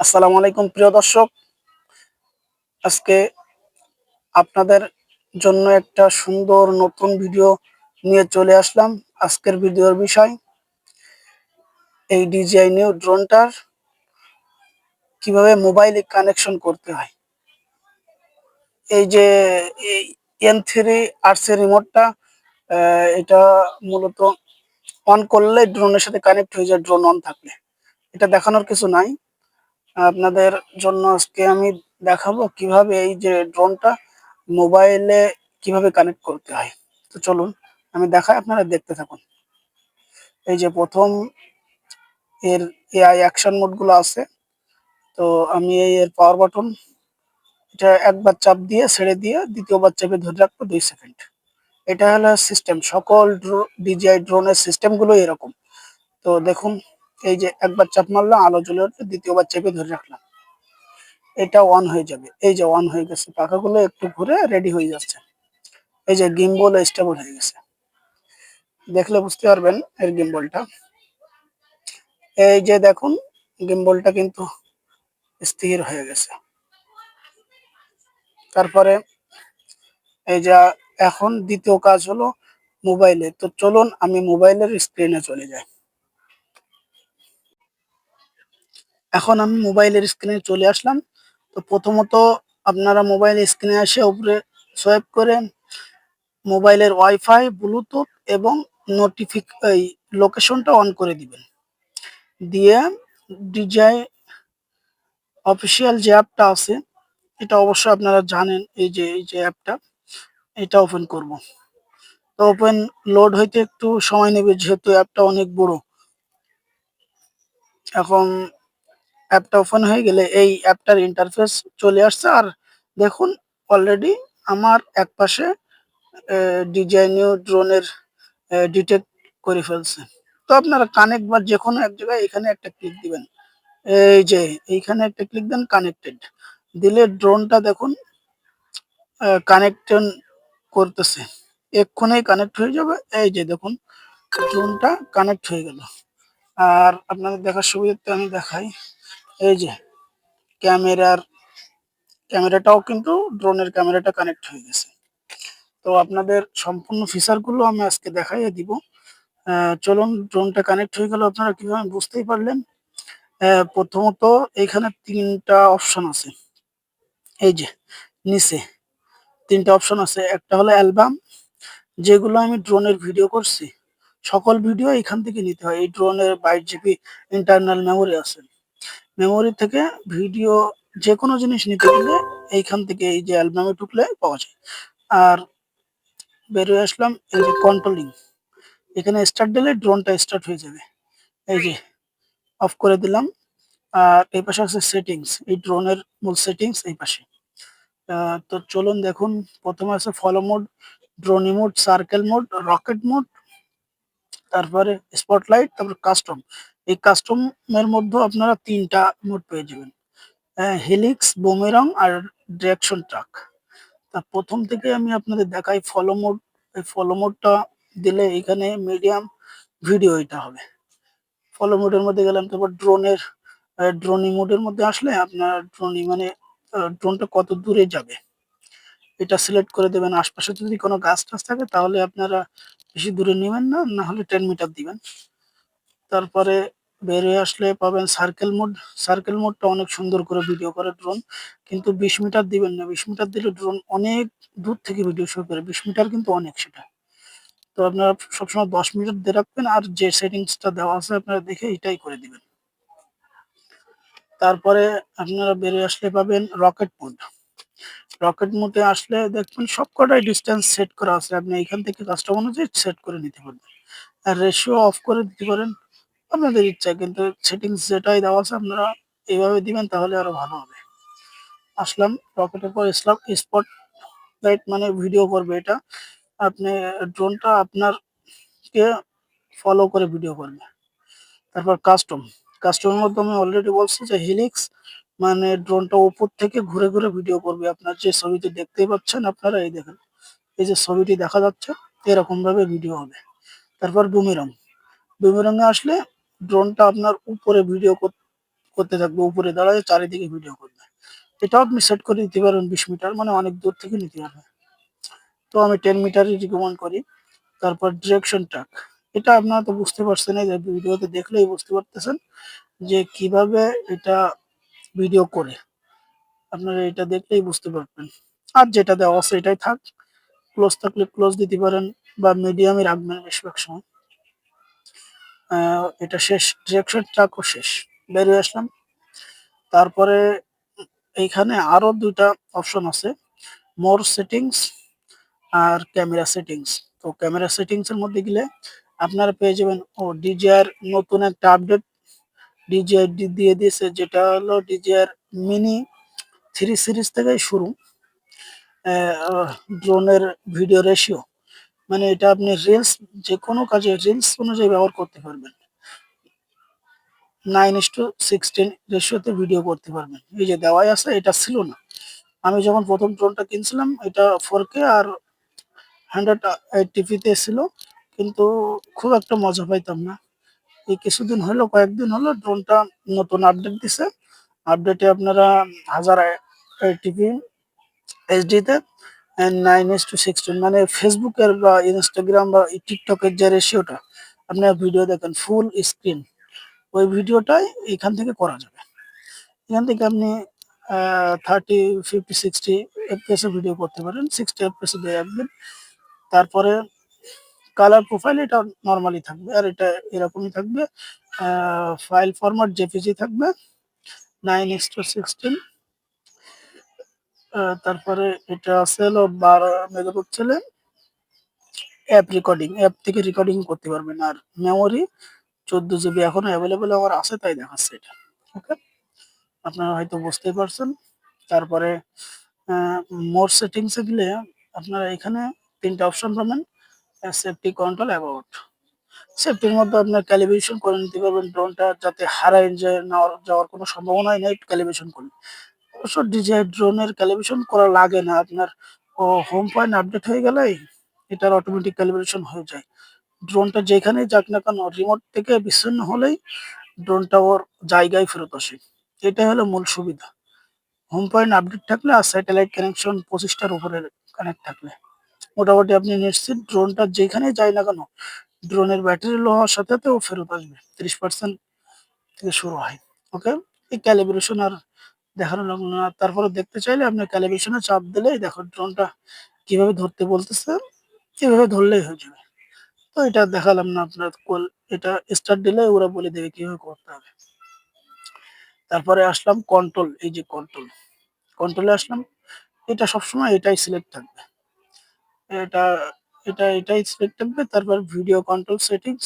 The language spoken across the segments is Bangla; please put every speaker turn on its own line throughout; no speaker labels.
আসসালামু আলাইকুম, প্রিয় দর্শক। আজকে আপনাদের জন্য একটা সুন্দর নতুন ভিডিও নিয়ে চলে আসলাম। আজকের ভিডিওর বিষয়, এই ডিজিআই নিউ ড্রোনটার কীভাবে মোবাইলে কানেকশন করতে হয়। এই যে এন থ্রি আর্টসের রিমোটটা এটা মূলত অন করলে ড্রোনের সাথে কানেক্ট হয়ে যায় ড্রোন অন থাকলে। এটা দেখানোর কিছু নাই। আপনাদের জন্য আজকে আমি দেখাবো কীভাবে এই যে ড্রোনটা মোবাইলে কীভাবে কানেক্ট করতে হয়। তো চলুন, আমি দেখাই, আপনারা দেখতে থাকুন। এই যে প্রথম এর এআই অ্যাকশন মোডগুলো আছে। তো আমি এই এর পাওয়ার বাটন, এটা একবার চাপ দিয়ে ছেড়ে দিয়ে দ্বিতীয়বার চাপে ধরে রাখব দুই সেকেন্ড। এটা হলো সিস্টেম সকল ডিজিআই ড্রোনের সিস্টেমগুলো এরকম। তো দেখুন এই যে একবার চাপ মারলাম আলো জ্বলে উঠল, দ্বিতীয়বার চেপে ধরে রাখলাম। এটা অন হয়ে যাবে। এই যে অন হয়ে গেছে, পাখাগুলো একটু ঘুরে রেডি হয়ে যাচ্ছে। এই যে গিম্বল স্টেবল হয়ে গেছে। দেখলে বুঝতে পারবেন এর গিম্বলটা এই যে দেখুন গিম্বলটা কিন্তু স্থির হয়ে গেছে। তারপরে এই যে এখন দ্বিতীয় কাজ হলো মোবাইলে তো চলুন আমি মোবাইলের স্ক্রিনে চলে যাই। এখন আমি মোবাইলের স্ক্রিনে চলে আসলাম। তো প্রথমত আপনারা মোবাইল স্ক্রিনে এসে উপরে সোয়েপ করে মোবাইলের ওয়াইফাই ব্লুটুথ এবং নোটিফিক এই লোকেশনটা অন করে দিবেন। দিয়ে ডিজাই অফিসিয়াল যে অ্যাপটা আছে, এটা অবশ্যই আপনারা জানেন, এই যে এই যে অ্যাপটা এটা ওপেন করব। তো ওপেন লোড হইতে একটু সময় নেবে, যেহেতু অ্যাপটা অনেক বড়। এখন অ্যাপটা ওপেন হয়ে গেলে এই অ্যাপটার ইন্টারফেস চলে আসছে। আর দেখুন অলরেডি আমার এক পাশে ডিজাইনিও ড্রোনের ডিটেক্ট করে ফেলছে। তো আপনারা কানেক্ট বা যে কোনো এক জায়গায় এখানে একটা ক্লিক দিবেন। এই যে, এইখানে একটা ক্লিক দেন কানেক্টেড দিলে ড্রোনটা দেখুন কানেকশন করতেছে। এক্ষুনি কানেক্ট হয়ে যাবে। এই যে, দেখুন ড্রোনটা কানেক্ট হয়ে গেল। আর আপনাদের দেখার সুবিধাতে আমি দেখাই। এই যে, ক্যামেরার, ক্যামেরাটাও কিন্তু ড্রোনের ক্যামেরাটা কানেক্ট হয়ে গেছে। তো আপনাদের সম্পূর্ণ ফিচারগুলো আমি আজকে দেখাইয়ে দিব। চলুন ড্রোনটা কানেক্ট হয়ে গেল। আপনারা কীভাবে বুঝতেই পারলেন? প্রথমত এখানে তিনটা অপশন আছে। এই যে, নিচে তিনটা অপশন আছে। একটা হলো অ্যালবাম যেগুলো আমি ড্রোনের ভিডিও করছি। সকল ভিডিও এখান থেকে নিতে হয়। এই ড্রোনের বাইট জিবি ইন্টারনাল মেমোরি আছে। মেমোরি থেকে ভিডিও যে কোনো জিনিস নিতে গেলে এইখান থেকে এই যে অ্যালবামে ঢুকলে পাওয়া যায়। আর বেরিয়ে আসলাম এই যে কন্ট্রোলিং এখানে স্টার্ট দিলে ড্রোনটা স্টার্ট হয়ে যাবে। এই যে অফ করে দিলাম। আর এই পাশে আছে সেটিংস এই ড্রোনের মূল সেটিংস এই পাশে। তো চলুন দেখুন। প্রথমে আছে follow mode drone mode circle mode rocket mode তারপরে স্পটলাইট তারপর কাস্টম এই কাস্টমের মধ্যে আপনারা তিনটা মোড পেয়ে যাবেন। হেলিক্স বোমেরং আর ডিরেকশন ট্রাক তা প্রথম থেকে আমি আপনাদের দেখাই ফলো মোড এই ফলো মোডটা দিলে এখানে মিডিয়াম ভিডিও এটা হবে। ফলো মোডের মধ্যে গেলাম, তারপর ড্রোনের ড্রোনি মোডের মধ্যে আসলে আপনার ড্রোনি মানে ড্রোনটা কত দূরে যাবে। এটা সিলেক্ট করে দেবেন। আশপাশে যদি কোনো গাছ টাছ থাকে তাহলে আপনারা বেশি দূরে নেবেন না না হলে টেন মিটার দিবেন। তারপরে বেরিয়ে আসলে পাবেন সার্কেল মোড সার্কেল মোডটা অনেক সুন্দর করে ভিডিও করে ড্রোন কিন্তু বিশ মিটার দিবেন না। বিশ মিটার দিলে ড্রোন অনেক দূর থেকে ভিডিও শুরু করে। বিশ মিটার কিন্তু অনেক সেটা। তো আপনারা সবসময় দশ মিটার দিয়ে রাখবেন আর যে সেটিংসটা দেওয়া আছে আপনারা দেখে এটাই করে দিবেন। তারপরে আপনারা বেরিয়ে আসলে পাবেন রকেট মোড রকেট মোডে আসলে দেখবেন সবকটাই ডিস্টেন্স সেট করা আছে। আপনি এখান থেকে কাস্টম অনুযায়ী সেট করে নিতে পারবেন। আর রেশিও অফ করে দিতে পারেন। আপনাদের ইচ্ছা, কিন্তু সেটিংস যেটাই দেওয়া আছে আপনারা এইভাবে দিবেন, তাহলে আরও ভালো হবে। আসলাম রকেটের পর ইসলাম স্পট লাইট মানে ভিডিও করবে এটা। আপনি ড্রোনটা আপনার কে ফলো করে ভিডিও করবে। তারপর কাস্টম কাস্টমের মধ্যে আমি অলরেডি বলছি যে হিলিক্স মানে ড্রোনটা উপর থেকে ঘুরে ঘুরে ভিডিও করবে। আপনার যে ছবিটি দেখতেই পাচ্ছেন আপনারা, এই দেখেন, এই যে ছবিটি দেখা যাচ্ছে এরকম ভাবে ভিডিও হবে। তারপর বুমিরং বুমিরঙে আসলে ড্রোনটা আপনার উপরে ভিডিও করতে থাকবে, উপরে দাঁড়ায়, চারিদিকে ভিডিও করবে। এটাও আপনি সেট করে দিতে পারেন বিশ মিটার মানে অনেক দূর থেকে নিতে পারবে তো আমি টেন মিটারই রিকমেন্ড করি। তারপর ডিরেকশন ট্র্যাক এটা আপনারা তো বুঝতে পারছেন এই ভিডিওতে দেখলেই বুঝতে পারতেছেন যে কীভাবে এটা ভিডিও করে। আপনারা এটা দেখলেই বুঝতে পারবেন। আর যেটা দেওয়া আছে এটাই থাক। ক্লোজ থাকলে ক্লোজ দিতে পারেন বা মিডিয়ামে রাখবেন বেশিরভাগ সময়। এটা শেষ ডিরেকশন ট্র্যাকও শেষ। বেরিয়ে আসলাম। তারপরে এইখানে আরও দুইটা অপশন আছে। মোর সেটিংস আর ক্যামেরা সেটিংস তো ক্যামেরা সেটিংস এর মধ্যে গেলে আপনারা পেয়ে যাবেন, ও ডিজিআর নতুন একটা আপডেট ডিজিআর দিয়ে দিয়েছে, যেটা হলো ডিজিআর মিনি থ্রি সিরিজ থেকেই শুরু। ড্রোনের ভিডিও রেশিও মানে এটা আপনি রিলস যে কোনো কাজে রিলস অনুযায়ী ব্যবহার করতে পারবেন। নাইন ইস টু সিক্সটিন রেশিওতে ভিডিও করতে পারবেন। এই যে দেওয়াই আছে, এটা ছিল না। আমি যখন প্রথম ড্রোনটা কিনছিলাম, এটা ফোর কে আর হান্ড্রেড টিভিতে ছিল, কিন্তু খুব একটা মজা পাইতাম না। এই কিছুদিন হলো, কয়েকদিন হলো ড্রোনটা নতুন আপডেট দিছে। আপডেটে আপনারা হাজার টিভি এইচডিতে নাইন এস টু সিক্সটিন মানে ফেসবুকের বা ইনস্টাগ্রাম বা টিকটকের যে রেশিওটা আপনার ভিডিও দেখেন ফুল স্ক্রিন ওই ভিডিওটাই এখান থেকে করা যাবে। এখান থেকে আপনি thirty fifty sixty FPS video করতে পারেন সিক্সটি এফপিএস দিয়ে রাখবেন তারপরে কালার প্রোফাইল এটা নর্মালি থাকবে, আর এটা এরকমই থাকবে। ফাইল ফরম্যাট জেপিজি থাকবে নাইন এক্স টু সিক্সটিন তারপরে এটা আছে হলো বারো মেগাপিক্সেলে অ্যাপ রেকর্ডিং অ্যাপ থেকে রেকর্ডিং করতে পারবেন। আর মেমোরি চোদ্দ জিবি এখনও অ্যাভেলেবেল আমার আছে, তাই দেখাচ্ছে এটা। ওকে আপনারা হয়তো বুঝতেই পারছেন। তারপরে মোর সেটিংসে গেলে আপনারা এখানে তিনটা অপশন পাবেন। সেফটি কন্ট্রোল অ্যাবাউট সেফটির মধ্যে আপনার ক্যালিব্রেশন করে নিতে পারবেন। ড্রোনটা যাতে হারায় না যাওয়ার কোনো সম্ভাবনাই নেই ক্যালিব্রেশন করলে। অবশ্য ডিজাই ড্রোনের ক্যালিব্রেশন করা লাগে না। আপনার হোম পয়েন্ট আপডেট হয়ে গেলেই এটার অটোমেটিক ক্যালিব্রেশন হয়ে যায়। ড্রোনটা যেখানেই যাক না কেন রিমোট থেকে বিচ্ছিন্ন হলেই ড্রোনটা ওর জায়গায় ফেরত আসে। এটাই হলো মূল সুবিধা। হোম পয়েন্ট আপডেট থাকলে আর স্যাটেলাইট কানেকশন পঁচিশটার উপরে কানেক্ট থাকলে। মোটামুটি আপনি নিশ্চিত ড্রোনটা যেখানেই যায় না কেন ড্রোনের ব্যাটারি লো হওয়ার সাথে সাথে ও ফেরত আসবে। তিরিশ পার্সেন্ট থেকে শুরু হয়। ওকে এই ক্যালিব্রেশন আর দেখানো লাগল না। তারপরে দেখতে চাইলে আপনি ক্যালিব্রেশনে চাপ দিলেই দেখো ড্রোনটা কীভাবে ধরতে বলতেছে এভাবে ধরলেই হয়ে যাবে। তো এটা দেখালাম না আপনার কল, এটা স্টার্ট দিলে ওরা বলে দেবে কীভাবে করতে হবে। তারপরে আসলাম কন্ট্রোল এই যে কন্ট্রোল কন্ট্রোলে আসলাম। এটা সবসময় এটাই সিলেক্ট থাকবে। এটা এটা, এটাই সিলেক্ট থাকবে। তারপর ভিডিও কন্ট্রোল সেটিংস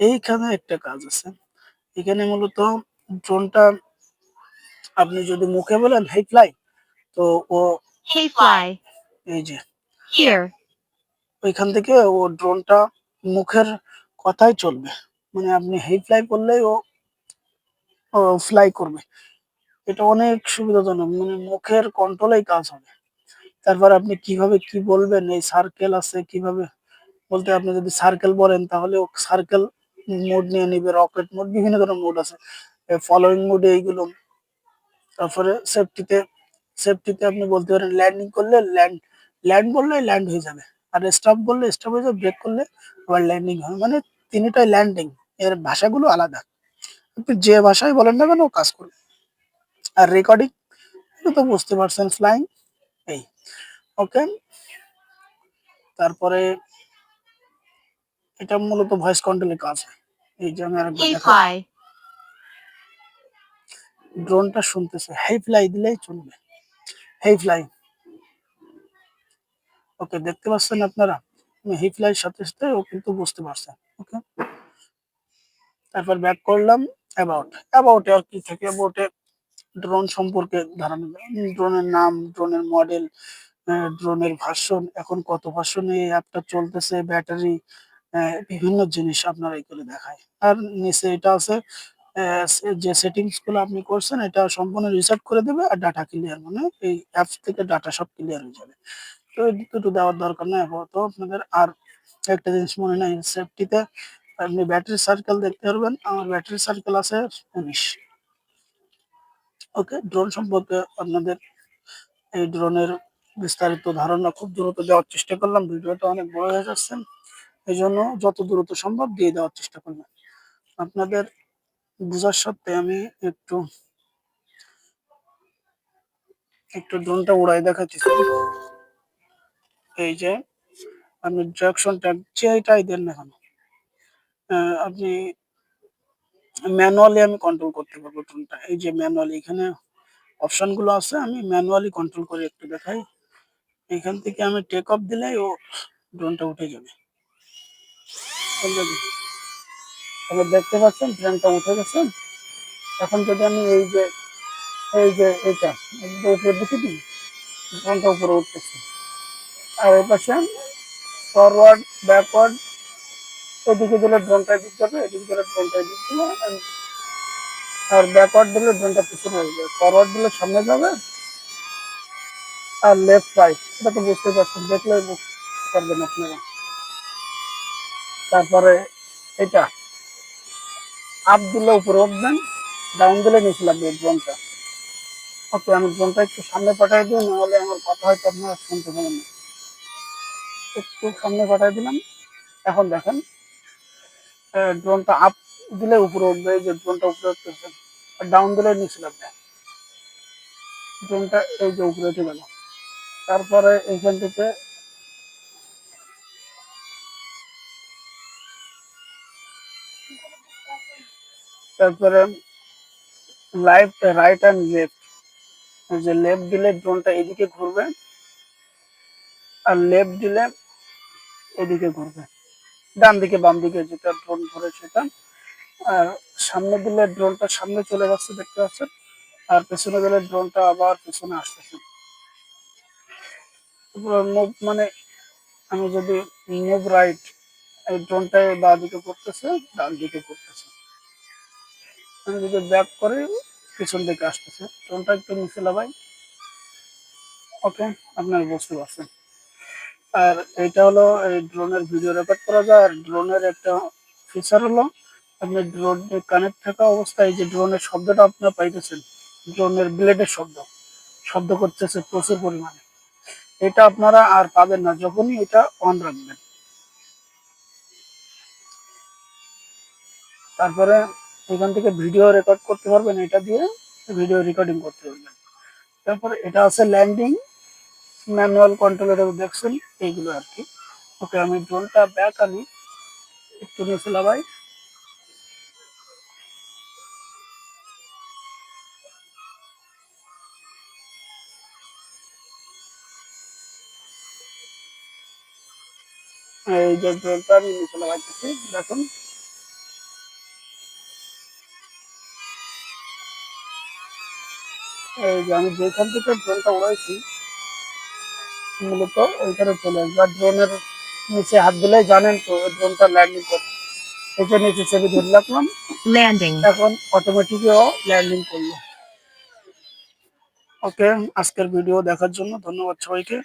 এইখানে একটা কাজ আছে। এখানে মূলত ড্রোনটা আপনি যদি মুখে বলেন হেই ফ্লাই তো ও
Hey fly,
এই যে
here,
ওইখান থেকে ও ড্রোনটা মুখের কথাই চলবে। মানে আপনি হেই ফ্লাই করলেই ও ও ফ্লাই করবে। এটা অনেক সুবিধাজনক মানে মুখের কন্ট্রোলেই কাজ হবে। তারপর আপনি কীভাবে কি বলবেন এই সার্কেল আছে কীভাবে? বলতে আপনি যদি সার্কেল বলেন তাহলে ও সার্কেল মোড নিয়ে নিবে রকেট মোড বিভিন্ন ধরনের মোড আছে। ফলোয়িং মোডে এইগুলো তারপরে সেফটিতে সেফটিতে আপনি বলতে পারেন ল্যান্ডিং করলে ল্যান্ড ল্যান্ড বললে ল্যান্ড হয়ে যাবে। আর স্টপ বললে স্টপ হয়ে যাবে ব্রেক করলে আবার ল্যান্ডিং হবে মানে তিনটাই ল্যান্ডিং এর ভাষাগুলো আলাদা। আপনি যে ভাষায় বলেন না কেন ও কাজ করবে আর রেকর্ডিং তো বুঝতে পারছেন ফ্লাইং এই। ওকে তারপরে এটা মূলত ভয়েস কন্ট্রোলের কাজ হয়। এই যে আমি আরেকবার ড্রোনটা শুনতেছে। হেই ফ্লাই দিলেই চলবে। হেই ফ্লাই। ওকে, দেখতে পাচ্ছেন আপনারা? হেই ফ্লাই সাথে সাথে ও কিন্তু বুঝতে পারছে। ওকে? তারপর ব্যাক করলাম, অ্যাবাউট। অ্যাবাউটে আর কি থাকে? অ্যাবাউটে ড্রোন সম্পর্কে ধারণা ড্রোনের নাম, ড্রোনের মডেল ড্রোনের ভার্সন, এখন কত ভার্সনে এই অ্যাপটা চলতেছে, ব্যাটারি বিভিন্ন জিনিস আপনারা এগুলো দেখায়। আর নিচে এটা আছে যে সেটিংসগুলো আপনি করছেন, এটা সম্পূর্ণ রিসেট করে দেবে আর ডাটা ক্লিয়ার মানে এই অ্যাপস থেকে ডাটা সব ক্লিয়ার হয়ে যাবে। তো দুটো দেওয়ার দরকার নেই আপাতত আপনাদের। আর একটা জিনিস মনে নাই সেফটিতে আপনি ব্যাটারি সার্কেল দেখতে পারবেন। আমার ব্যাটারি সার্কেল আছে উনিশ। ওকে ড্রোন সম্পর্কে আপনাদের এই ড্রোনের বিস্তারিত ধারণা খুব দ্রুত দেওয়ার চেষ্টা করলাম। ভিডিওটা অনেক বড় হয়ে যাচ্ছে। এই জন্য যত দ্রুত সম্ভব দিয়ে দেওয়ার চেষ্টা করলাম আপনাদের বোঝার সত্ত্বে আমি একটু একটু ড্রোনটা উড়াই দেখাচ্ছি। এই যে, আপনি ডিরেকশন ট্যাগ যেটাই দেন না কেন আপনি ম্যানুয়ালি আমি কন্ট্রোল করতে পারব ড্রোনটা এই যে ম্যানুয়ালি এখানে অপশনগুলো আছে, আমি ম্যানুয়ালি কন্ট্রোল করে একটু দেখাই। এখান থেকে আমি টেক অফ দিলেই ও ড্রোনটা উঠে যাবে। তাহলে দেখতে পাচ্ছেন ট্রেনটা উঠে গেছে। এখন যদি আমি এই যে এই যে এটা উপরে দেখে দিই ড্রোনটা উপরে উঠতেছে। আর এই পাশে ফরওয়ার্ড ব্যাকওয়ার্ড এদিকে দিলে ড্রোনটা দিক যাবে, এদিকে দিলে ড্রোনটা দিক দিলে আর ব্যাকওয়ার্ড দিলে ড্রোনটা পিছনে আসবে। ফরওয়ার্ড দিলে সামনে যাবে, আর লেফট রাইট এটা তো বুঝতে পারছেন দেখলে বুঝতে পারবেন আপনারা। তারপরে এটা আপ দিলে উপরে উঠবেন ডাউন দিলে নিচে লাগবে ড্রোনটা। ওকে, আমি ড্রোনটা একটু সামনে পাঠিয়ে দিই, নাহলে আমার কথা হয়তো আপনারা শুনতে পাবেন না। একটু সামনে পাঠিয়ে দিলাম। এখন দেখেন ড্রোনটা আপ দিলে উপরে উঠবে যে ড্রোনটা উপরে উঠতেছে। আর ডাউন দিলে নিচে লাগবে। ড্রোনটা এই যে উপরে উঠে গেল। তারপরে এইখান থেকে তারপরে লাইফ রাইট অ্যান্ড লেফট যে লেফট দিলে ড্রোনটা এদিকে ঘুরবে, আর লেফট দিলে এদিকে ঘুরবে। ডান দিকে, বাম দিকে যেটা ড্রোন ঘুরে সেটা। আর সামনে দিলে ড্রোনটা সামনে চলে যাচ্ছে, দেখতে পাচ্ছেন? আর পেছনে দিলে ড্রোনটা আবার পেছনে আসতেছে। মুভ মানে আমি যদি মুভ রাইট এই ড্রোনটা বা দিকে করতেছে ডান দিকে করতেছে আমি যদি ব্যাক করে পিছন দিকে আসতেছে। ড্রোনটা একটু নিচে লাগাই। ওকে, আপনারা বুঝতে পারছেন। আর এটা হলো এই ড্রোনের ভিডিও রেকর্ড করা যায়। আর ড্রোনের একটা ফিচার হলো, আপনি ড্রোন কানেক্ট থাকা অবস্থায় যে ড্রোনের শব্দটা আপনারা পাইতেছেন ড্রোনের ব্লেডের শব্দ। শব্দ করতেছে প্রচুর পরিমাণে। এটা আপনারা আর পাবেন না, যখনই এটা অন রাখবেন। তারপরে এখান থেকে ভিডিও রেকর্ড করতে পারবেন, এটা দিয়ে ভিডিও রেকর্ডিং করতে পারবেন। তারপর এটা আছে ল্যান্ডিং ম্যানুয়াল কন্ট্রোল এটা দেখছেন, এইগুলো আর কি। ওকে আমি ড্রোনটা ব্যাক আনি, একটু নিচে লাগাই। এই যে ড্রোনটা আমি নিচে লাগাইতেছি, দেখুন। এই যে আমি যেখান থেকে ড্রোনটা উড়াইছি মূলত ওইখানে চলে আসবে। আর ড্রোনের নিচে হাত দিলে জানেন তো ড্রোনটা ল্যান্ডিং করে এই যে নিচে চেপে ধরে রাখলাম।
Landing.
এখন অটোমেটিক ও ল্যান্ডিং করল। ওকে আজকের ভিডিও দেখার জন্য ধন্যবাদ সবাইকে।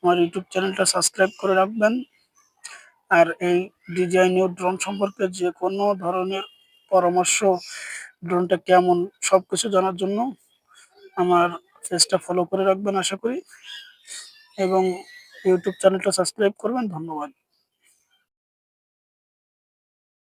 আমার ইউটিউব চ্যানেলটা সাবস্ক্রাইব করে রাখবেন। আর এই ডিজাইনীয় ড্রোন সম্পর্কে যে কোনো ধরনের পরামর্শ ড্রোনটা কেমন সবকিছু জানার জন্য আমার পেজটা ফলো করে রাখবেন আশা করি। এবং ইউটিউব চ্যানেলটা সাবস্ক্রাইব করবেন। ধন্যবাদ।